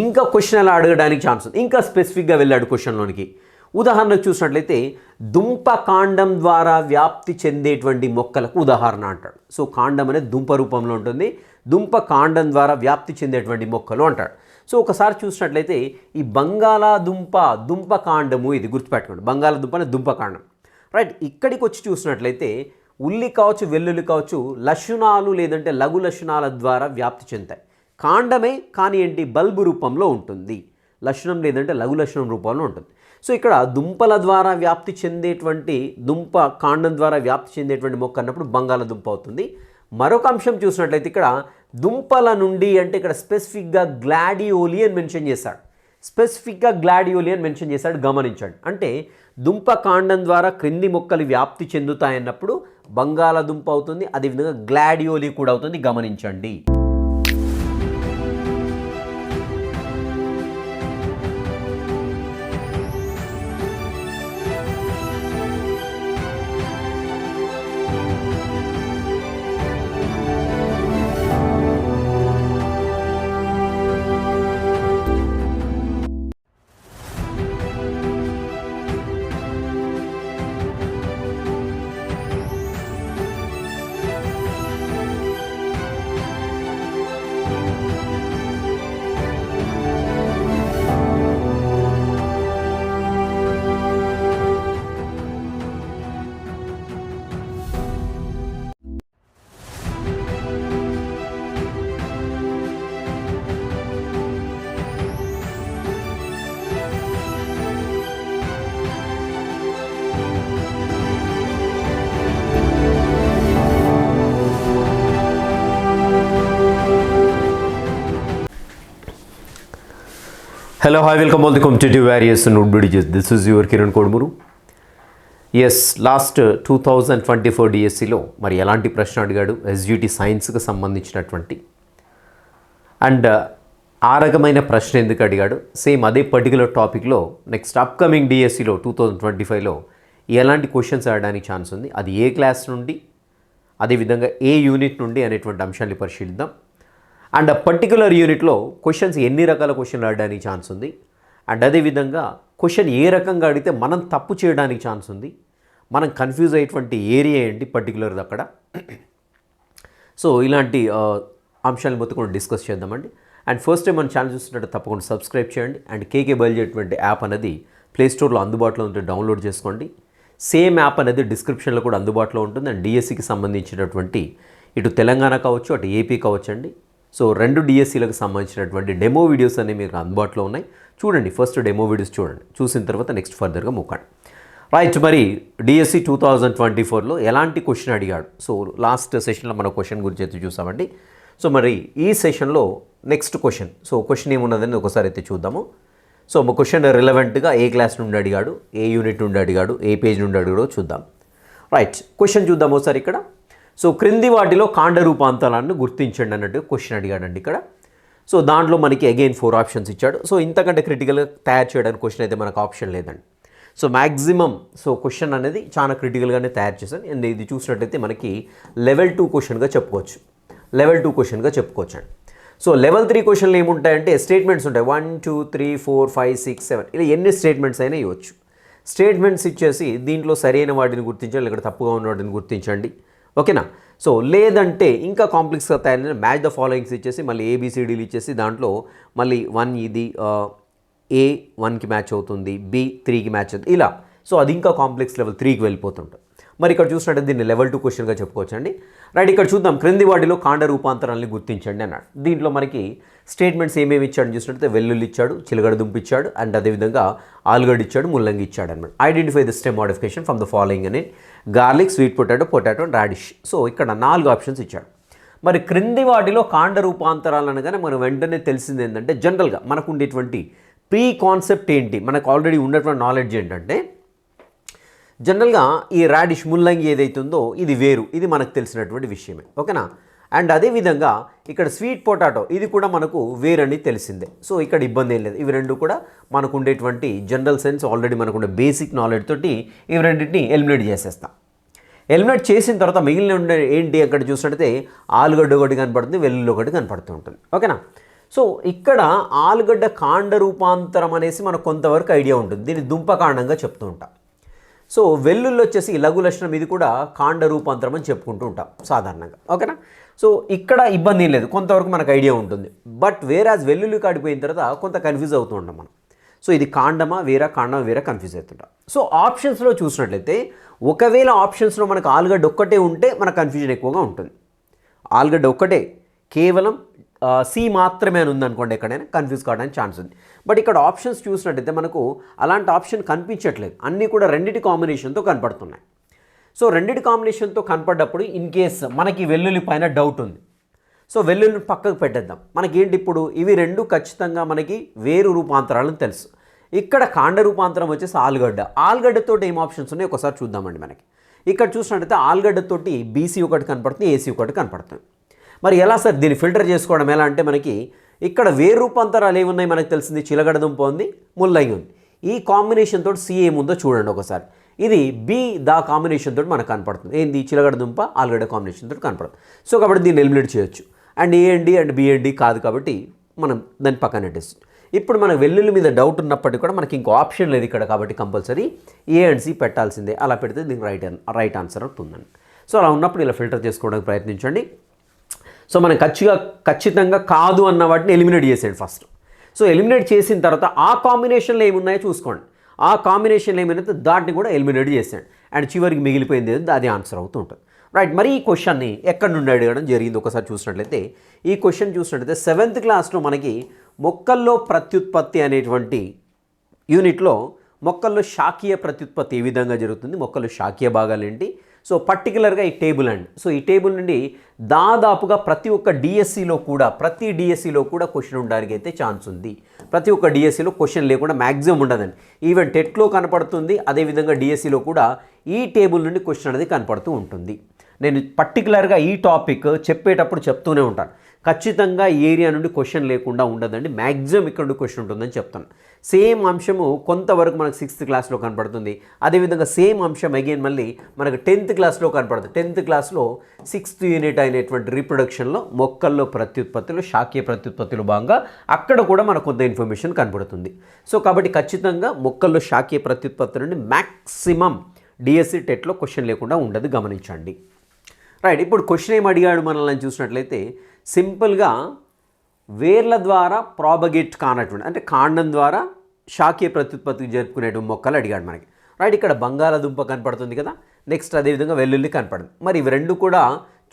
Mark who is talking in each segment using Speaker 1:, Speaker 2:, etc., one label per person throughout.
Speaker 1: ఇంకా క్వశ్చన్ అలా అడగడానికి ఛాన్స్ ఉంది. ఇంకా స్పెసిఫిక్గా వెళ్ళాడు క్వశ్చన్లోనికి ఉదాహరణకు చూసినట్లయితే దుంప కాండం ద్వారా వ్యాప్తి చెందేటువంటి మొక్కలకు ఉదాహరణ అంటాడు. సో కాండం అనేది దుంప రూపంలో ఉంటుంది. దుంప కాండం ద్వారా వ్యాప్తి చెందేటువంటి మొక్కలు అంటాడు. సో ఒకసారి చూసినట్లయితే ఈ బంగాళాదుంప దుంప కాండము ఇది గుర్తుపెట్టుకోండి. బంగాళాదుంప అనే దుంప కాండం. రైట్ ఇక్కడికి వచ్చి చూసినట్లయితే ఉల్లి కావచ్చు వెల్లుల్లి కావచ్చు లక్షణాలు లేదంటే లఘు లక్షణాల ద్వారా వ్యాప్తి చెందుతాయి. కాండమే కానీ ఏంటి బల్బు రూపంలో ఉంటుంది. లక్షణం లేదంటే లఘు లక్షణం రూపంలో ఉంటుంది. సో ఇక్కడ దుంపల ద్వారా వ్యాప్తి చెందేటువంటి దుంప కాండం ద్వారా వ్యాప్తి చెందేటువంటి మొక్క అన్నప్పుడు బంగాళదుంప అవుతుంది. మరొక అంశం చూసినట్లయితే ఇక్కడ దుంపల నుండి అంటే ఇక్కడ స్పెసిఫిక్గా గ్లాడియోలి అని మెన్షన్ చేశాడు. స్పెసిఫిక్గా గ్లాడియోలి అని మెన్షన్ చేశాడు గమనించండి. అంటే దుంప కాండం ద్వారా క్రింది మొక్కలు వ్యాప్తి చెందుతాయన్నప్పుడు బంగాళదుంప అవుతుంది అదేవిధంగా గ్లాడియోలి కూడా అవుతుంది గమనించండి. Hello hi welcome all the competitive various note బిడిజెస్ this is your Kiran Kodumuru as last two thousand twenty four డిఎస్సిలో మరి ఎలాంటి ప్రశ్న అడిగాడు? ఎస్యూటీ సైన్స్కి సంబంధించినటువంటి. అండ్ uh, ఆ రకమైన ప్రశ్న ఎందుకు అడిగాడు? సేమ్ అదే పర్టికులర్ టాపిక్లో నెక్స్ట్ అప్కమింగ్ డిఎస్సిలో టూ థౌజండ్ ట్వంటీ ఫైవ్లో ఎలాంటి క్వశ్చన్స్ అడగడానికి ఛాన్స్ ఉంది? అది ఏ క్లాస్ నుండి? అదేవిధంగా ఏ యూనిట్ నుండి? అనేటువంటి అంశాన్ని పరిశీలిద్దాం. అండ్ ఆ పర్టికులర్ యూనిట్లో క్వశ్చన్స్ ఎన్ని రకాల క్వశ్చన్లు ఆడడానికి ఛాన్స్ ఉంది. అండ్ అదేవిధంగా క్వశ్చన్ ఏ రకంగా అడిగితే మనం తప్పు చేయడానికి ఛాన్స్ ఉంది. మనం కన్ఫ్యూజ్ అయ్యేటువంటి ఏరియా ఏంటి పర్టికులర్ అక్కడ. సో ఇలాంటి అంశాలను మొత్తం డిస్కస్ చేద్దామండి. అండ్ ఫస్ట్ టైం మన ఛానల్ చూస్తున్నట్టు తప్పకుండా సబ్స్క్రైబ్ చేయండి. అండ్ కేకే బయలుదేరేటువంటి యాప్ అనేది ప్లేస్టోర్లో అందుబాటులో ఉంటే డౌన్లోడ్ చేసుకోండి. సేమ్ యాప్ అనేది డిస్క్రిప్షన్లో కూడా అందుబాటులో ఉంటుంది. అండ్ డిఎస్సికి సంబంధించినటువంటి ఇటు తెలంగాణ కావచ్చు అటు ఏపీ కావచ్చు అండి. సో రెండు డిఎస్సీలకు సంబంధించినటువంటి డెమో వీడియోస్ అనేవి మీకు అందుబాటులో ఉన్నాయి. చూడండి ఫస్ట్ డెమో వీడియోస్ చూడండి. చూసిన తర్వాత నెక్స్ట్ ఫర్దర్గా మూకండి రైట్ మరి డిఎస్సి టూ థౌజండ్ ట్వంటీ ఫోర్లో ఎలాంటి క్వశ్చన్ అడిగాడు? సో లాస్ట్ సెషన్లో మన క్వశ్చన్ గురించి అయితే చూసామండి. సో మరి ఈ సెషన్లో నెక్స్ట్ క్వశ్చన్ సో క్వశ్చన్ ఏమున్నదని ఒకసారి అయితే చూద్దాము. సో ఒక క్వశ్చన్ రిలవెంట్గా ఏ క్లాస్ నుండి అడిగాడు? ఏ యూనిట్ నుండి అడిగాడు? ఏ పేజ్ నుండి అడిగాడో చూద్దాం. రైట్ క్వశ్చన్ చూద్దాం ఒకసారి ఇక్కడ. సో క్రింది వాటిలో కాండ రూపాంతరాలను గుర్తించండి అన్నట్టు క్వశ్చన్ అడిగాడండి ఇక్కడ. సో దాంట్లో మనకి అగైన్ ఫోర్ ఆప్షన్స్ ఇచ్చాడు. సో ఇంతకంటే క్రిటికల్గా తయారు చేయడానికి క్వశ్చన్ అయితే మనకు ఆప్షన్ లేదండి. సో మ్యాక్సిమం సో క్వశ్చన్ అనేది చాలా క్రిటికల్గానే తయారు చేశాను. అండ్ ఇది చూసినట్టయితే మనకి లెవెల్ టూ క్వశ్చన్గా చెప్పుకోవచ్చు. లెవెల్ టూ క్వశ్చన్గా చెప్పుకోవచ్చు అండి సో లెవెల్ త్రీ క్వశ్చన్లు ఏముంటాయంటే స్టేట్మెంట్స్ ఉంటాయి. One two three four five six seven ఇలా ఎన్ని స్టేట్మెంట్స్ అయినా ఇవ్వచ్చు. స్టేట్మెంట్స్ ఇచ్చేసి దీంట్లో సరైన వాటిని గుర్తించండి ఇక్కడ తప్పుగా ఉన్న వాటిని గుర్తించండి. ఓకేనా? సో లేదంటే ఇంకా కాంప్లెక్స్గా తయారైన మ్యాచ్ ద ఫాలోయింగ్స్ ఇచ్చేసి మళ్ళీ ఏబిసిడీలు ఇచ్చేసి దాంట్లో మళ్ళీ వన్ ఇది ఏ వన్కి మ్యాచ్ అవుతుంది బి త్రీకి మ్యాచ్ అవుతుంది ఇలా. సో అది ఇంకా కాంప్లెక్స్ లెవెల్ త్రీకి వెళ్ళిపోతుంటుంది. మరి ఇక్కడ చూసినట్టు దీన్ని లెవెల్ టూ క్వశ్చన్గా చెప్పుకోవచ్చండి. రైట్ ఇక్కడ చూద్దాం. క్రింది వాటిలో కాండ రూపాంతరాలని గుర్తించండి అన్నాడు. దీంట్లో మనకి స్టేట్మెంట్స్ ఏమేమి ఇచ్చాడు చూసినట్లయితే వెల్లుల్లి ఇచ్చాడు చిలగడ దుంప ఇచ్చాడు అండ్ అదేవిధంగా ఆలుగడ్డ ఇచ్చాడు ముల్లంగి ఇచ్చాడు అనమాట identify the stem modification from the following అని. Garlic sweet potato potato radish so ఇక్కడ నాలుగు ఆప్షన్స్ ఇచ్చాడు. మరి క్రింది వాటిలో కాండ రూపాంతరాలు అనగానే మనం వెంటనే తెలిసింది ఏంటంటే జనరల్గా మనకు ఉండేటువంటి ప్రీ కాన్సెప్ట్ ఏంటి? మనకు ఆల్రెడీ ఉన్నటువంటి నాలెడ్జ్ ఏంటంటే జనరల్గా ఈ రాడిష్ ముల్లంగి ఏదైతే ఉందో ఇది వేరు ఇది మనకు తెలిసినటువంటి విషయమే ఓకేనా? అండ్ అదేవిధంగా ఇక్కడ స్వీట్ పొటాటో ఇది కూడా మనకు వేరని తెలిసిందే. సో ఇక్కడ ఇబ్బంది ఏం లేదు. ఇవి రెండు కూడా మనకు ఉండేటువంటి జనరల్ సెన్స్ ఆల్రెడీ మనకుండే బేసిక్ నాలెడ్జ్ తోటి ఇవి రెండింటిని ఎలిమినేట్ చేసేస్తాం. ఎలిమినేట్ చేసిన తర్వాత మిగిలిన ఉండే ఏంటి అక్కడ చూసినట్టయితే ఆలుగడ్డ ఒకటి కనపడుతుంది వెల్లుల్లి ఒకటి కనపడుతూ ఉంటుంది ఓకేనా? సో ఇక్కడ ఆలుగడ్డ కాండ రూపాంతరం అనేసి మనకు కొంతవరకు ఐడియా ఉంటుంది. దీన్ని దుంపకాండంగా చెప్తూ ఉంటాం. సో వెల్లుల్లి వచ్చేసి లఘు లక్షణం ఇది కూడా కాండ రూపాంతరం అని చెప్పుకుంటూ ఉంటాం సాధారణంగా. ఓకేనా? సో ఇక్కడ ఇబ్బంది ఏం లేదు కొంతవరకు మనకు ఐడియా ఉంటుంది. బట్ వేరాజ్ వెల్లుల్లి కాడిపోయిన తర్వాత కొంత కన్ఫ్యూజ్ అవుతూ ఉంటాం మనం. సో ఇది కాండమా వేరా కాండమా వేరా కన్ఫ్యూజ్ అవుతుంటాం. సో ఆప్షన్స్లో చూసినట్లయితే ఒకవేళ ఆప్షన్స్లో మనకు ఆలుగడ్డ ఒక్కటే ఉంటే మన కన్ఫ్యూజన్ ఎక్కువగా ఉంటుంది. ఆలుగడ్డ ఒక్కటే కేవలం సి మాత్రమే అని ఉందనుకోండి ఎక్కడైనా కన్ఫ్యూజ్ కావడానికి ఛాన్స్ ఉంది. బట్ ఇక్కడ ఆప్షన్స్ చూసినట్టయితే మనకు అలాంటి ఆప్షన్ కనిపించట్లేదు. అన్నీ కూడా రెండిటి కాంబినేషన్తో కనపడుతున్నాయి. సో రెండిటి కాంబినేషన్తో కనపడ్డప్పుడు ఇన్ కేస్ మనకి వెల్లుల్లి పైన డౌట్ ఉంది. సో వెల్లుల్లి పక్కకు పెట్టేద్దాం. మనకేంటి ఇప్పుడు? ఇవి రెండు ఖచ్చితంగా మనకి వేరు రూపాంతరాలను తెలుసు. ఇక్కడ కాండ రూపాంతరం వచ్చేసి ఆలుగడ్డ. ఆలుగడ్డతో ఏం ఆప్షన్స్ ఉన్నాయి? ఒకసారి చూద్దామండి మనకి. ఇక్కడ చూసినట్టయితే ఆలుగడ్డతోటి బీసీ ఒకటి కనపడుతుంది ఏసీ ఒకటి కనపడుతుంది. మరి ఎలా సార్ దీన్ని ఫిల్టర్ చేసుకోవడం ఎలా అంటే మనకి ఇక్కడ వేరు రూపాంతరాలు ఏమున్నాయి మనకు తెలిసింది? చిలగడ దుంప ఉంది ముల్లంగి ఉంది. ఈ కాంబినేషన్ తోటి సి ఏముందో చూడండి ఒకసారి. ఇది బి దా కాంబినేషన్ తోటి మనకు కనపడుతుంది. ఏంది? చిలగడ దుంప ఆలుగడ్డ కాంబినేషన్ తోటి కనపడుతుంది. సో కాబట్టి దీన్ని ఎలిమినేట్ చేయొచ్చు. And A and D and B and D కాదు కాబట్టి మనం దాన్ని పక్కన పెట్టేస్తుంది. ఇప్పుడు మనకు వెల్లుల్లి మీద డౌట్ ఉన్నప్పటికీ కూడా మనకి ఇంకో ఆప్షన్ లేదు ఇక్కడ కాబట్టి కంపల్సరీ ఏ అండ్ సి పెట్టాల్సిందే. అలా పెడితే దీనికి రైట్ రైట్ ఆన్సర్ అవుతుందండి. సో అలా ఉన్నప్పుడు ఇలా ఫిల్టర్ చేసుకోవడానికి ప్రయత్నించండి. సో మనం ఖచ్చితంగా ఖచ్చితంగా కాదు అన్న వాటిని ఎలిమినేట్ చేసేయండి ఫస్ట్. సో ఎలిమినేట్ చేసిన తర్వాత ఆ కాంబినేషన్లో ఏమున్నాయో చూసుకోండి. ఆ కాంబినేషన్లో ఏమైనా దాటిని కూడా ఎలిమినేట్ చేసేయండి. అండ్ చివరికి మిగిలిపోయింది ఏదో? అది ఆన్సర్ అవుతూ ఉంటుంది. రైట్ మరి ఈ క్వశ్చన్ని ఎక్కడి నుండి అడగడం జరిగింది ఒకసారి చూసినట్లయితే ఈ క్వశ్చన్ చూసినట్లయితే సెవెంత్ క్లాస్లో మనకి మొక్కల్లో ప్రత్యుత్పత్తి అనేటువంటి యూనిట్లో మొక్కల్లో శాఖీయ ప్రత్యుత్పత్తి ఏ విధంగా జరుగుతుంది? మొక్కల్లో శాఖీయ భాగాలు ఏంటి? సో పర్టికులర్గా ఈ టేబుల్ అండ్. సో ఈ టేబుల్ నుండి దాదాపుగా ప్రతి ఒక్క డిఎస్సిలో కూడా ప్రతి డిఎస్సిలో కూడా క్వశ్చన్ ఉండడానికి అయితే ఛాన్స్ ఉంది. ప్రతి ఒక్క డిఎస్సిలో క్వశ్చన్ లేకుండా మ్యాక్సిమం ఉండదండి. ఈవెన్ టెట్లో కనపడుతుంది అదేవిధంగా డిఎస్సిలో కూడా ఈ టేబుల్ నుండి క్వశ్చన్ అనేది కనపడుతూ ఉంటుంది. నేను పర్టికులర్గా ఈ టాపిక్ చెప్పేటప్పుడు చెప్తూనే ఉంటాను. ఖచ్చితంగా ఈ ఏరియా నుండి క్వశ్చన్ లేకుండా ఉండదండి. మ్యాక్సిమం ఇక్కడ నుండి క్వశ్చన్ ఉంటుందని చెప్తాను. సేమ్ అంశము కొంతవరకు మనకు సిక్స్త్ క్లాస్లో కనపడుతుంది. అదేవిధంగా సేమ్ అంశం అగైన్ మళ్ళీ మనకు టెన్త్ క్లాస్లో కనపడుతుంది. టెన్త్ క్లాస్లో సిక్స్త్ యూనిట్ అయినటువంటి రీప్రొడక్షన్లో మొక్కల్లో ప్రత్యుత్పత్తిలో శాఖీయ ప్రత్యుత్పత్తిలో భాగంగా అక్కడ కూడా మనకు కొంత ఇన్ఫర్మేషన్ కనపడుతుంది. సో కాబట్టి ఖచ్చితంగా మొక్కల్లో శాఖీయ ప్రత్యుత్పత్తి నుండి మ్యాక్సిమం డిఎస్సి టెట్లో క్వశ్చన్ లేకుండా ఉండదు. గమనించండి. రైట్ ఇప్పుడు క్వశ్చన్ ఏం అడిగాడు మనల్ని చూసినట్లయితే సింపుల్గా వేర్ల ద్వారా ప్రాబగేట్ కానటువంటి అంటే కాండం ద్వారా శాఖీయ ప్రత్యుత్పత్తికి జరుపుకునేటువంటి మొక్కలు అడిగాడు మనకి. రైట్ ఇక్కడ బంగాళాదుంప కనపడుతుంది కదా నెక్స్ట్ అదేవిధంగా వెల్లుల్లి కనపడుతుంది మరి ఇవి రెండు కూడా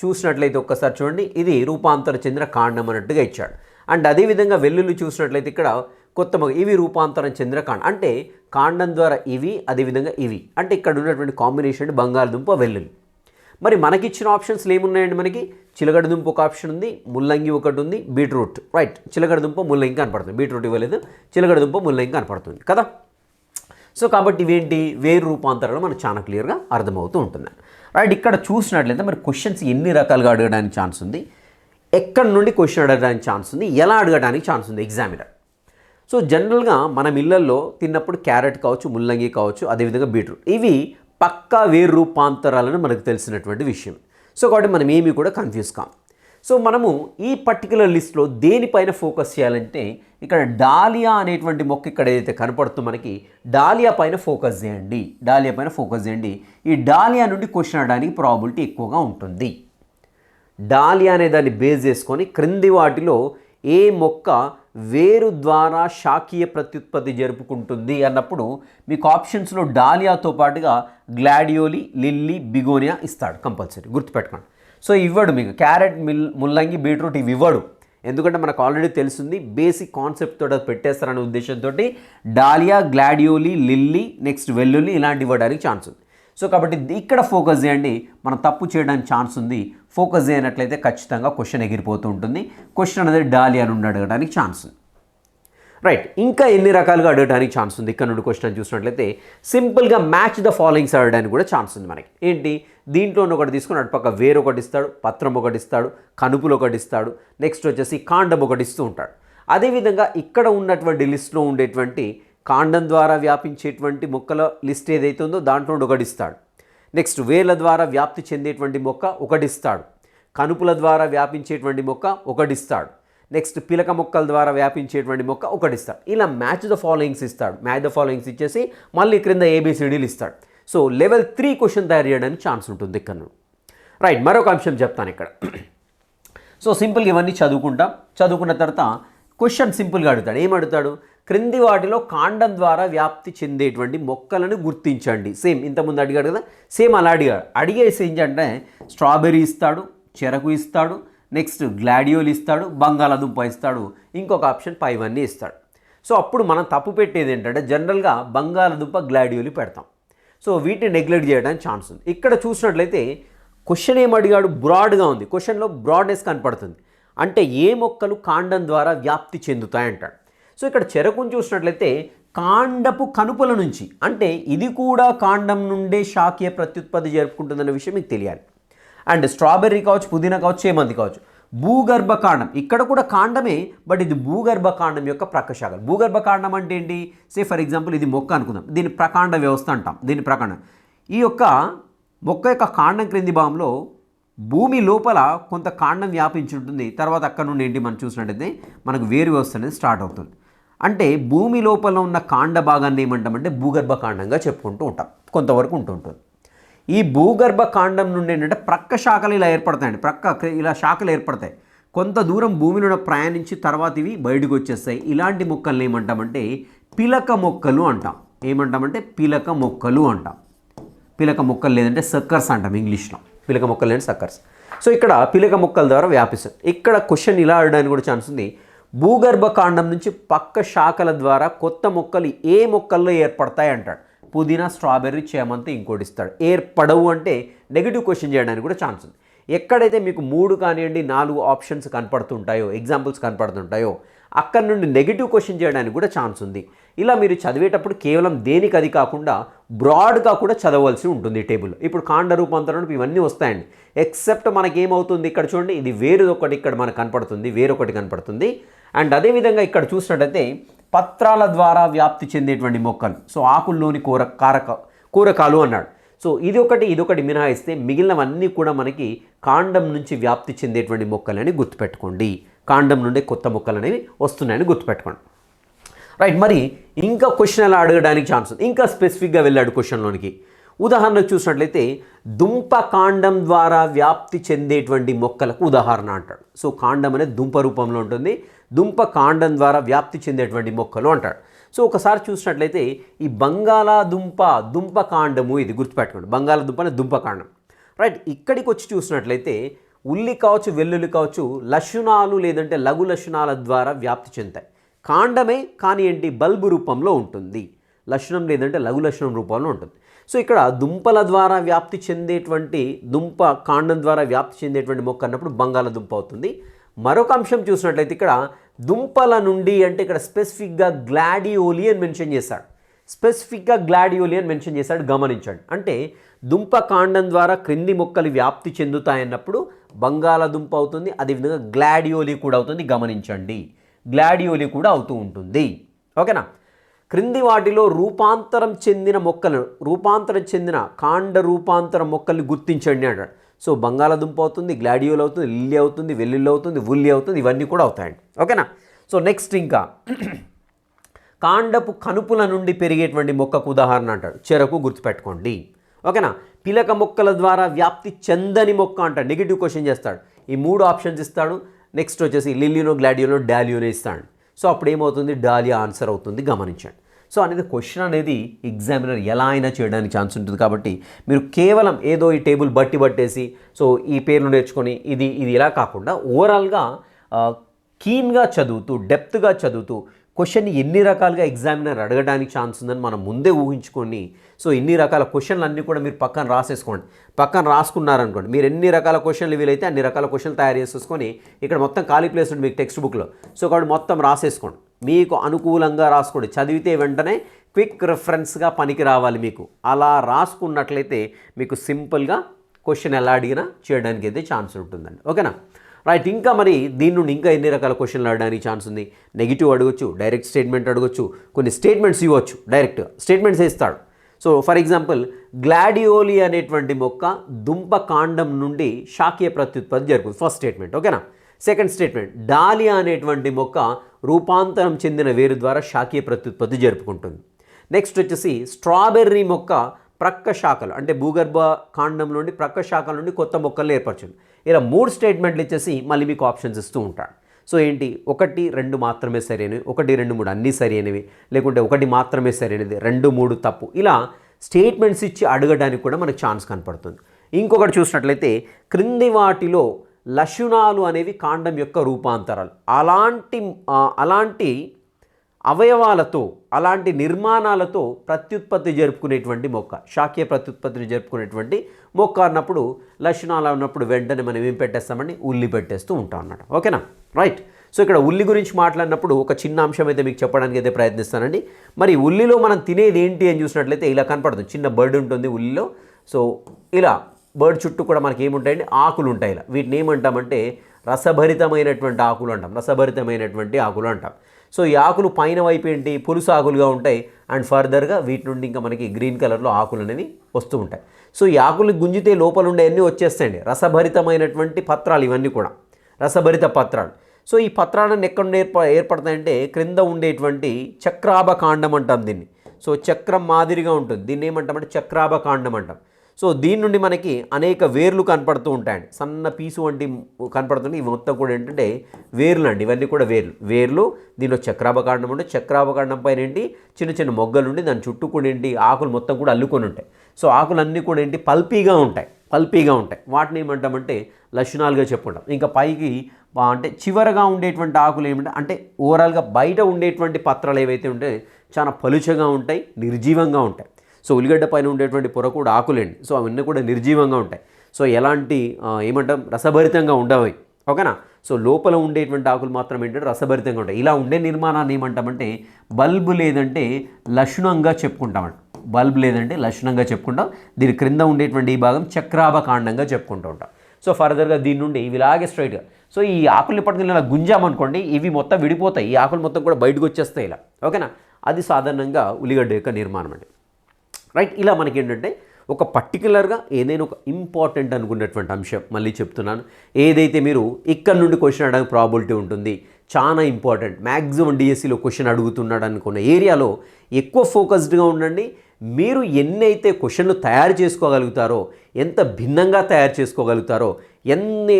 Speaker 1: చూసినట్లయితే ఒక్కసారి చూడండి ఇది రూపాంతర చెందిన కాండం అన్నట్టుగా ఇచ్చాడు. అండ్ అదేవిధంగా వెల్లుల్లి చూసినట్లయితే ఇక్కడ కొత్త మొక్క ఇవి రూపాంతరం చెందిన కాండం అంటే కాండం ద్వారా ఇవి అదేవిధంగా ఇవి. అంటే ఇక్కడ ఉన్నటువంటి కాంబినేషన్ బంగాళదుంప వెల్లుల్లి. మరి మనకిచ్చిన ఆప్షన్స్లు ఏమున్నాయండి మనకి? చిలగడ దుంప ఒక ఆప్షన్ ఉంది ముల్లంగి ఒకటి ఉంది బీట్రూట్ రైట్. చిలగడ దుంప ముల్లంగి కనపడుతుంది. బీట్రూట్ ఇవ్వలేదు చిలగడ దుంప ముల్లంగి కనపడుతుంది. కదా? సో కాబట్టి ఇవేంటి? వేరు రూపాంతరాలు మనకు చాలా క్లియర్గా అర్థమవుతూ ఉంటుంది రైట్ ఇక్కడ చూసినట్లయితే మరి క్వశ్చన్స్ ఎన్ని రకాలుగా అడగడానికి ఛాన్స్ ఉంది? ఎక్కడి నుండి క్వశ్చన్ అడగడానికి ఛాన్స్ ఉంది? ఎలా అడగడానికి ఛాన్స్ ఉంది? ఎగ్జామినర్. సో జనరల్గా మనం ఇళ్ళల్లో తిన్నప్పుడు క్యారెట్ కావచ్చు ముల్లంగి కావచ్చు అదేవిధంగా బీట్రూట్. ఇవి పక్కా వేరు రూపాంతరాలను మనకు తెలిసినటువంటి విషయం. సో కాబట్టి మనం ఏమీ కూడా కన్ఫ్యూజ్ కాం. సో మనము ఈ పర్టికులర్ లిస్ట్లో దేనిపైన ఫోకస్ చేయాలంటే ఇక్కడ డాలియా అనేటువంటి మొక్క ఇక్కడ ఏదైతే కనపడుతుందో మనకి డాలియా పైన ఫోకస్ చేయండి. డాలియా పైన ఫోకస్ చేయండి. ఈ డాలియా నుండి క్వశ్చన్ అడడానికి ప్రాబిలిటీ ఎక్కువగా ఉంటుంది. డాలియా అనే దాన్ని బేస్ చేసుకొని క్రింది వాటిలో ఏ మొక్క వేరు ద్వారా శాఖీయ ప్రత్యుత్పత్తి జరుపుకుంటుంది అన్నప్పుడు మీకు ఆప్షన్స్లో డాలియాతో పాటుగా గ్లాడియోలి లిల్లీ బిగోనియా ఇస్తాడు కంపల్సరీ. గుర్తుపెట్టుకోండి. సో ఇవ్వడు మీకు. క్యారెట్ మిల్ ముల్లంగి బీట్రూట్ ఇవి ఇవ్వడు. ఎందుకంటే మనకు ఆల్రెడీ తెలుస్తుంది బేసిక్ కాన్సెప్ట్ తోటి అది పెట్టేస్తారనే ఉద్దేశంతో డాలియా గ్లాడియోలి లిల్లీ నెక్స్ట్ వెల్లుల్లి ఇలాంటి ఇవ్వడానికి ఛాన్స్ ఉంది. సో కాబట్టి ఇక్కడ ఫోకస్ చేయండి. మనం తప్పు చేయడానికి ఛాన్స్ ఉంది. ఫోకస్ చేయనట్లయితే ఖచ్చితంగా క్వశ్చన్ ఎగిరిపోతూ ఉంటుంది. క్వశ్చన్ అనేది డాలి అని ఉండి అడగడానికి ఛాన్స్ ఉంది. రైట్ ఇంకా ఎన్ని రకాలుగా అడగడానికి ఛాన్స్ ఉంది? ఇక్కడ నుండి క్వశ్చన్ చూసినట్లయితే సింపుల్గా మ్యాచ్ ద ఫాలోయింగ్స్ అడగడానికి కూడా ఛాన్స్ ఉంది మనకి. ఏంటి? దీంట్లో ఒకటి తీసుకుని అటుపక్క వేరు ఇస్తాడు పత్రం ఒకటి ఇస్తాడు కనుపులు ఒకటి ఇస్తాడు నెక్స్ట్ వచ్చేసి కాండం ఒకటి ఇస్తూ ఉంటాడు. అదేవిధంగా ఇక్కడ ఉన్నటువంటి లిస్ట్లో ఉండేటువంటి కాండం ద్వారా వ్యాపించేటువంటి మొక్కల లిస్ట్ ఏదైతే ఉందో దాంట్లో నుండి నెక్స్ట్ వేల ద్వారా వ్యాప్తి చెందేటువంటి మొక్క ఒకటిస్తాడు కనుపుల ద్వారా వ్యాపించేటువంటి మొక్క ఒకటిస్తాడు నెక్స్ట్ పిలక మొక్కల ద్వారా వ్యాపించేటువంటి మొక్క ఒకటిస్తాడు ఇలా మ్యాచ్ ద ఫాలోయింగ్స్ ఇస్తాడు. మ్యాచ్ ద ఫాలోయింగ్స్ ఇచ్చేసి మళ్ళీ క్రింద ఏబిసిడీలు ఇస్తాడు. సో లెవెల్ త్రీ క్వశ్చన్ తయారు చేయడానికి ఛాన్స్ ఉంటుంది ఇక్కడ రైట్ మరొక అంశం చెప్తాను ఇక్కడ. సో సింపుల్గా ఇవన్నీ చదువుకుంటాం. చదువుకున్న తర్వాత క్వశ్చన్ సింపుల్గా అడుగుతాడు. ఏం అడుగుతాడు? క్రింది వాటిలో కాండం ద్వారా వ్యాప్తి చెందేటువంటి మొక్కలను గుర్తించండి. సేమ్ ఇంతకుముందు అడిగాడు కదా? సేమ్ అలా అడిగాడు. అడిగేసి ఏంటంటే స్ట్రాబెర్రీ ఇస్తాడు చెరకు ఇస్తాడు నెక్స్ట్ గ్లాడియోలు ఇస్తాడు బంగాళాదుంప ఇస్తాడు ఇంకొక ఆప్షన్ పైవన్నీ ఇస్తాడు. సో అప్పుడు మనం తప్పు పెట్టేది ఏంటంటే జనరల్గా బంగాళాదుంప గ్లాడియోలు పెడతాం. సో వీటిని నెగ్లెక్ట్ చేయడానికి ఛాన్స్ ఉంది. ఇక్కడ చూసినట్లయితే క్వశ్చన్ ఏం అడిగాడు? బ్రాడ్గా ఉంది. క్వశ్చన్లో బ్రాడ్నెస్ కనపడుతుంది. అంటే ఏ మొక్కలు కాండం ద్వారా వ్యాప్తి చెందుతాయంటాడు. సో ఇక్కడ చెరకుని చూసినట్లయితే కాండపు కనుపల నుంచి అంటే ఇది కూడా కాండం నుండే శాఖీయ ప్రత్యుత్పత్తి జరుపుకుంటుందన్న విషయం మీకు తెలియాలి. అండ్ స్ట్రాబెర్రీ కావచ్చు పుదీనా కావచ్చు చేమంతి కావచ్చు భూగర్భ కాండం. ఇక్కడ కూడా కాండమే బట్ ఇది భూగర్భ కాండం యొక్క ప్రక్కశాఖలు. భూగర్భ కాండం అంటే ఏంటి? సే ఫర్ ఎగ్జాంపుల్ ఇది మొక్క అనుకుందాం. దీని ప్రకాండ వ్యవస్థ అంటాం. దీని ప్రకాండం. ఈ యొక్క మొక్క యొక్క కాండం క్రింది భాగంలో భూమి లోపల కొంత కాండం వ్యాపించి ఉంటుంది తర్వాత అక్కడ నుండి ఏంటి మనం చూసినట్టయితే మనకు వేరు వ్యవస్థ అనేది స్టార్ట్ అవుతుంది. అంటే భూమి లోపల ఉన్న కాండ భాగాన్ని ఏమంటామంటే భూగర్భ కాండంగా చెప్పుకుంటూ ఉంటాం. కొంతవరకు ఉంటూ ఉంటుంది. ఈ భూగర్భ కాండం నుండి ఏంటంటే ప్రక్క శాఖలు ఇలా ఏర్పడతాయండి. ప్రక్క ఇలా శాఖలు ఏర్పడతాయి. కొంత దూరం భూమిలో ప్రయాణించి తర్వాత ఇవి బయటకు వచ్చేస్తాయి. ఇలాంటి మొక్కల్ని ఏమంటామంటే పిలక మొక్కలు అంటాం. ఏమంటామంటే పిలక మొక్కలు అంటాం. పిలక మొక్కలు లేదంటే సక్కర్స్ అంటాం ఇంగ్లీష్లో. పిలక మొక్కలు అండ్ సక్కర్స్ సో ఇక్కడ పిలక మొక్కల ద్వారా వ్యాపిస్తుంది. ఇక్కడ క్వశ్చన్ ఇలా అడగడానికి కూడా ఛాన్స్ ఉంది. భూగర్భ కాండం నుంచి పక్క శాఖల ద్వారా కొత్త మొక్కలు ఏ మొక్కల్లో ఏర్పడతాయి అంటాడు. పుదీనా స్ట్రాబెర్రీ చేమంతా ఇంకోటి ఇస్తాడు ఏర్పడవు అంటే నెగిటివ్ క్వశ్చన్ చేయడానికి కూడా ఛాన్స్ ఉంది. ఎక్కడైతే మీకు మూడు కానివ్వండి నాలుగు ఆప్షన్స్ కనపడుతుంటాయో ఎగ్జాంపుల్స్ కనపడుతుంటాయో అక్కడి నుండి నెగిటివ్ క్వశ్చన్ చేయడానికి కూడా ఛాన్స్ ఉంది. ఇలా మీరు చదివేటప్పుడు కేవలం దేనికి అది కాకుండా బ్రాడ్గా కూడా చదవలసి ఉంటుంది టేబుల్ ఇప్పుడు కాండ రూపాంతరం ఇవన్నీ వస్తాయండి. ఎక్సెప్ట్ మనకి ఏమవుతుంది ఇక్కడ చూడండి ఇది వేరొకటి ఇక్కడ మనకు కనపడుతుంది వేరొకటి కనపడుతుంది. అండ్ అదేవిధంగా ఇక్కడ చూసినట్టయితే పత్రాల ద్వారా వ్యాప్తి చెందేటువంటి మొక్కలు. సో ఆకుల్లోని కూర కారక కూరకాలు అన్నాడు. సో ఇది ఒకటి ఇది ఒకటి మినహాయిస్తే మిగిలినవన్నీ కూడా మనకి కాండం నుంచి వ్యాప్తి చెందేటువంటి మొక్కలని గుర్తుపెట్టుకోండి. కాండం నుండి కొత్త మొక్కలు అనేవి వస్తున్నాయని గుర్తుపెట్టుకోండి. రైట్ మరి ఇంకా క్వశ్చన్ ఎలా అడగడానికి ఛాన్స్ ఉంది? ఇంకా స్పెసిఫిక్గా వెళ్ళాడు క్వశ్చన్లోనికి ఉదాహరణకు చూసినట్లయితే దుంప కాండం ద్వారా వ్యాప్తి చెందేటువంటి మొక్కలకు ఉదాహరణ అంటాడు. సో కాండం అనేది దుంప రూపంలో ఉంటుంది దుంప కాండం ద్వారా వ్యాప్తి చెందేటువంటి మొక్కలు అంటాడు. సో ఒకసారి చూసినట్లయితే ఈ బంగాళాదుంప దుంప కాండము ఇది గుర్తుపెట్టుకోండి. బంగాళాదుంప అనేది దుంప కాండం. రైట్ ఇక్కడికి వచ్చి చూసినట్లయితే ఉల్లి కావచ్చు వెల్లుల్లి కావచ్చు లక్షణాలు లేదంటే లఘు లక్షణాల ద్వారా వ్యాప్తి చెందుతాయి. కాండమే కానీ ఏంటి బల్బు రూపంలో ఉంటుంది. లక్షణం లేదంటే లఘు లక్షణం రూపంలో ఉంటుంది. సో ఇక్కడ దుంపల ద్వారా వ్యాప్తి చెందేటువంటి దుంప కాండం ద్వారా వ్యాప్తి చెందేటువంటి మొక్క అన్నప్పుడు బంగాళదుంప అవుతుంది. మరొక అంశం చూసినట్లయితే ఇక్కడ దుంపల నుండి అంటే ఇక్కడ స్పెసిఫిక్గా గ్లాడియోలి అని మెన్షన్ చేశాడు. స్పెసిఫిక్గా గ్లాడియోలి అని మెన్షన్ చేశాడు గమనించండి. అంటే దుంప కాండం ద్వారా క్రింది మొక్కలు వ్యాప్తి చెందుతాయన్నప్పుడు బంగాళాదుంప అవుతుంది అదేవిధంగా గ్లాడియోలి కూడా అవుతుంది. గమనించండి గ్లాడియోలి కూడా అవుతూ ఉంటుంది. ఓకేనా? క్రింది వాటిలో రూపాంతరం చెందిన మొక్కలు రూపాంతరం చెందిన కాండ రూపాంతర మొక్కల్ని గుర్తించండి అంటాడు. సో బంగాళదుంప అవుతుంది గ్లాడియోలు అవుతుంది లిల్లీ అవుతుంది వెల్లుల్లి అవుతుంది ఉల్లి అవుతుంది ఇవన్నీ కూడా అవుతాయండి. ఓకేనా? సో నెక్స్ట్ ఇంకా కాండపు కనుపుల నుండి పెరిగేటువంటి మొక్కకు ఉదాహరణ అంటాడు. చెరకు గుర్తుపెట్టుకోండి. ఓకేనా? పిలక మొక్కల ద్వారా వ్యాప్తి చెందని మొక్క అంటాడు నెగిటివ్ క్వశ్చన్ చేస్తాడు. ఈ మూడు ఆప్షన్స్ ఇస్తాడు. నెక్స్ట్ వచ్చేసి లిల్లినో గ్లాడియోనో డాలియోనో ఇస్తాడు. సో అప్పుడు ఏమవుతుంది? డాలియా ఆన్సర్ అవుతుంది. గమనించండి. సో అనేది క్వశ్చన్ అనేది ఎగ్జామినర్ ఎలా అయినా చేయడానికి ఛాన్స్ ఉంటుంది కాబట్టి మీరు కేవలం ఏదో ఈ టేబుల్ బట్టి పట్టేసి సో ఈ పేర్లు నేర్చుకొని ఇది ఇది ఇలా కాకుండా ఓవరాల్గా కీన్గా చదువుతూ డెప్త్గా చదువుతూ క్వశ్చన్ ఎన్ని రకాలుగా ఎగ్జామినర్ అడగడానికి ఛాన్స్ ఉందని మనం ముందే ఊహించుకొని సో ఇన్ని రకాల క్వశ్చన్లు అన్నీ కూడా మీరు పక్కన రాసేసుకోండి. పక్కన రాసుకున్నారనుకోండి మీరు ఎన్ని రకాల క్వశ్చన్లు వీలైతే అన్ని రకాల క్వశ్చన్లు తయారు చేసేసుకొని ఇక్కడ మొత్తం ఖాళీ ప్లేస్ ఉంది మీకు టెక్స్ట్ బుక్లో సో కాబట్టి మొత్తం రాసేసుకోండి. మీకు అనుకూలంగా రాసుకోండి. చదివితే వెంటనే క్విక్ రెఫరెన్స్గా పనికి రావాలి మీకు. అలా రాసుకున్నట్లయితే మీకు సింపుల్గా క్వశ్చన్ ఎలా అడిగినా చేయడానికి అయితే ఛాన్స్ ఉంటుందండి. ఓకేనా? రైట్ ఇంకా మరి దీని నుండి ఇంకా ఎన్ని రకాల క్వశ్చన్లు అడగడానికి ఛాన్స్ ఉంది? నెగిటివ్ అడగొచ్చు డైరెక్ట్ స్టేట్మెంట్ అడగొచ్చు కొన్ని స్టేట్మెంట్స్ ఇవ్వచ్చు డైరెక్ట్ స్టేట్మెంట్స్ ఇస్తాడు. సో ఫర్ ఎగ్జాంపుల్ గ్లాడియోలి అనేటువంటి మొక్క దుంప కాండం నుండి శాఖీయ ప్రత్యుత్పత్తి జరుగుతుంది. ఫస్ట్ స్టేట్మెంట్ ఓకేనా సెకండ్ స్టేట్మెంట్ డాలియా అనేటువంటి మొక్క రూపాంతరం చెందిన వేరు ద్వారా శాఖీయ ప్రత్యుత్పత్తి జరుపుకుంటుంది. నెక్స్ట్ వచ్చేసి స్ట్రాబెర్రీ మొక్క ప్రక్క శాఖలు అంటే భూగర్భ కాండం నుండి ప్రక్క శాఖల నుండి కొత్త మొక్కలు ఏర్పరచండి. ఇలా మూడు స్టేట్మెంట్లు ఇచ్చేసి మళ్ళీ మీకు ఆప్షన్స్ ఇస్తూ ఉంటాడు సో ఏంటి? ఒకటి రెండు మాత్రమే సరైనవి. ఒకటి రెండు మూడు అన్నీ సరైనవి. లేకుంటే ఒకటి మాత్రమే సరైనది. రెండు మూడు తప్పు. ఇలా స్టేట్మెంట్స్ ఇచ్చి అడగడానికి కూడా మనకు ఛాన్స్ కనపడుతుంది. ఇంకొకటి చూసినట్లయితే క్రింది వాటిలో లక్షణాలు అనేవి కాండం యొక్క రూపాంతరాలు. అలాంటి అలాంటి అవయవాలతో అలాంటి నిర్మాణాలతో ప్రత్యుత్పత్తి జరుపుకునేటువంటి మొక్క శాఖీయ ప్రత్యుత్పత్తిని జరుపుకునేటువంటి మొక్క అన్నప్పుడు లక్షణాలు అన్నప్పుడు వెంటనే మనం ఏం పెట్టేస్తామని ఉల్లి పెట్టేస్తూ ఉంటాం అన్నమాట. ఓకేనా? రైట్. సో ఇక్కడ ఉల్లి గురించి మాట్లాడినప్పుడు ఒక చిన్న అంశం అయితే మీకు చెప్పడానికి అయితే ప్రయత్నిస్తానండి. మరి ఉల్లిలో మనం తినేది ఏంటి అని చూసినట్లయితే ఇలా కనపడుతుంది చిన్న బర్డ్ ఉంటుంది ఉల్లిలో. సో ఇలా బర్డ్ చుట్టూ కూడా మనకి ఏముంటాయండి? ఆకులు ఉంటాయి ఇలా. వీటిని ఏమంటామంటే రసభరితమైనటువంటి ఆకులు అంటాం. రసభరితమైనటువంటి ఆకులు అంటాం. సో ఈ ఆకులు పైన వైపు ఏంటి? పులుసు ఆకులుగా ఉంటాయి. అండ్ ఫర్దర్గా వీటి నుండి ఇంకా మనకి గ్రీన్ కలర్లో ఆకులు అనేవి వస్తూ ఉంటాయి. సో ఈ ఆకులు గుంజితే లోపల ఉండే అన్నీ వచ్చేస్తాయండి. రసభరితమైనటువంటి పత్రాలు ఇవన్నీ కూడా. రసభరిత పత్రాలు. సో ఈ పత్రాలను ఎక్కడ ఏర్ప ఏర్పడతాయంటే క్రింద ఉండేటువంటి చక్రాభ కాండం అంటాం దీన్ని. సో చక్రం మాదిరిగా ఉంటుంది. దీన్ని ఏమంటామంటే చక్రాభ కాండం అంటాం. సో దీని నుండి మనకి అనేక వేర్లు కనపడుతూ ఉంటాయండి. సన్న పీసు వంటి కనపడుతుంది ఇవి మొత్తం కూడా ఏంటంటే వేర్లు అండి. ఇవన్నీ కూడా వేర్లు. వేర్లు దీనిలో చక్రాభకాండం ఉంటే చక్రాభకాండం పైన ఏంటి? చిన్న చిన్న మొగ్గలు ఉండి దాని చుట్టూ కూడా ఏంటి? ఆకులు మొత్తం కూడా అల్లుకొని ఉంటాయి. సో ఆకులన్నీ కూడా ఏంటి? పల్పీగా ఉంటాయి. పల్పీగా ఉంటాయి. వాటిని ఏమంటామంటే లక్షణాలుగా చెప్పుకుంటాం. ఇంకా పైకి అంటే చివరగా ఉండేటువంటి ఆకులు ఏమిటంటే అంటే ఓవరాల్గా బయట ఉండేటువంటి పత్రాలు ఏవైతే ఉంటాయో చాలా పలుచగా ఉంటాయి నిర్జీవంగా ఉంటాయి. సో ఉల్లిగడ్డ పైన ఉండేటువంటి పొర కూడా ఆకులేండి. సో అవన్నీ కూడా నిర్జీవంగా ఉంటాయి. సో ఎలాంటి ఏమంటాం రసభరితంగా ఉండవు ఓకేనా? సో లోపల ఉండేటువంటి ఆకులు మాత్రం ఏంటంటే రసభరితంగా ఉంటాయి. ఇలా ఉండే నిర్మాణాన్ని ఏమంటామంటే బల్బు లేదంటే లక్షణంగా చెప్పుకుంటామంట బల్బ్ లేదంటే లక్షణంగా చెప్పుకుంటాం. దీని క్రింద ఉండేటువంటి ఈ భాగం చక్రాభ కాండంగా చెప్పుకుంటూ ఉంటాం. సో ఫర్దర్గా దీని నుండి ఇవి ఇలాగే స్ట్రైట్గా. సో ఈ ఆకులు పట్టుకుని ఇలా గుంజామనుకోండి ఇవి మొత్తం విడిపోతాయి. ఈ ఆకులు మొత్తం కూడా బయటకు వచ్చేస్తాయి ఇలా. ఓకేనా? అది సాధారణంగా ఉల్లిగడ్డ యొక్క నిర్మాణం అండి. రైట్ ఇలా మనకి ఏంటంటే ఒక పర్టికులర్గా ఏదైనా ఒక ఇంపార్టెంట్ అనుకున్నటువంటి అంశం మళ్ళీ చెప్తున్నాను. ఏదైతే మీరు ఇక్కడ నుండి క్వశ్చన్ అడగడానికి ప్రాబిలిటీ ఉంటుంది చాలా ఇంపార్టెంట్ మ్యాక్సిమం డిఎస్సిలో క్వశ్చన్ అడుగుతున్నాడు అనుకున్న ఏరియాలో ఎక్కువ ఫోకస్డ్గా ఉండండి మీరు ఎన్నైతే క్వశ్చన్లు తయారు చేసుకోగలుగుతారో ఎంత భిన్నంగా తయారు చేసుకోగలుగుతారో ఎన్ని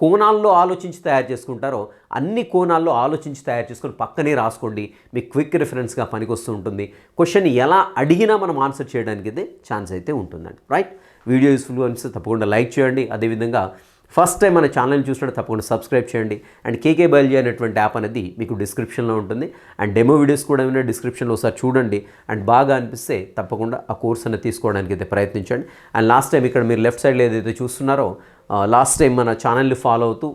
Speaker 1: కోణాల్లో ఆలోచించి తయారు చేసుకుంటారో అన్ని కోణాల్లో ఆలోచించి తయారు చేసుకొని పక్కనే రాసుకోండి. మీకు క్విక్ రిఫరెన్స్గా పనికొస్తూ ఉంటుంది. క్వశ్చన్ ఎలా అడిగినా మనం ఆన్సర్ చేయడానికి అయితే ఛాన్స్ అయితే ఉంటుందండి. రైట్? వీడియో యూస్ఫుల్ అనిపిస్తే తప్పకుండా లైక్ చేయండి. అదేవిధంగా ఫస్ట్ టైం మన ఛానల్ చూసినట్టు తప్పకుండా సబ్స్క్రైబ్ చేయండి. అండ్ కేకే బయల్జీ అనేటువంటి యాప్ అనేది మీకు డిస్క్రిప్షన్లో ఉంటుంది. అండ్ డెమో వీడియోస్ కూడా ఏమైనా డిస్క్రిప్షన్లో ఒకసారి చూడండి. అండ్ బాగా అనిపిస్తే తప్పకుండా ఆ కోర్స్ అనేది తీసుకోవడానికి అయితే ప్రయత్నించండి. అండ్ లాస్ట్ టైం ఇక్కడ మీరు లెఫ్ట్ సైడ్లో ఏదైతే చూస్తున్నారో లాస్ట్ టైం మన ఛానల్ని ఫాలో అవుతూ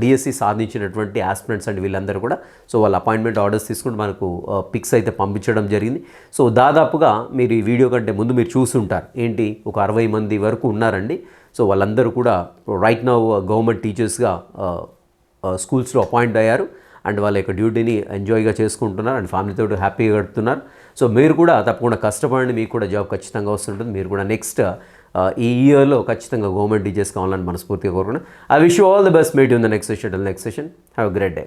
Speaker 1: డిఎస్సి సాధించినటువంటి ఆస్పిరెంట్స్ అండ్ వీళ్ళందరూ కూడా సో వాళ్ళ అపాయింట్మెంట్ ఆర్డర్స్ తీసుకుంటూ మనకు పిక్స్ అయితే పంపించడం జరిగింది. సో దాదాపుగా మీరు ఈ వీడియో కంటే ముందు మీరు చూసుంటారు. ఏంటి? ఒక అరవై మంది వరకు ఉన్నారండి. సో వాళ్ళందరూ కూడా రైట్ నౌ గవర్నమెంట్ టీచర్స్గా స్కూల్స్లో అపాయింట్ అయ్యారు. అండ్ వాళ్ళ యొక్క డ్యూటీని ఎంజాయ్గా చేసుకుంటున్నారు. అండ్ ఫ్యామిలీతో హ్యాపీగా గడుపుతున్నారు. సో మీరు కూడా తప్పకుండా కష్టపడండి. మీకు కూడా జాబ్ ఖచ్చితంగా వస్తుంటుంది. మీరు కూడా నెక్స్ట్ uh, ఈ ఇయర్లో ఖచ్చితంగా గవర్నమెంట్ టీచర్స్ కావాలని మనస్ఫూర్తిగా కోరుకున్నాను I wish all the best meet in the next session next session have great day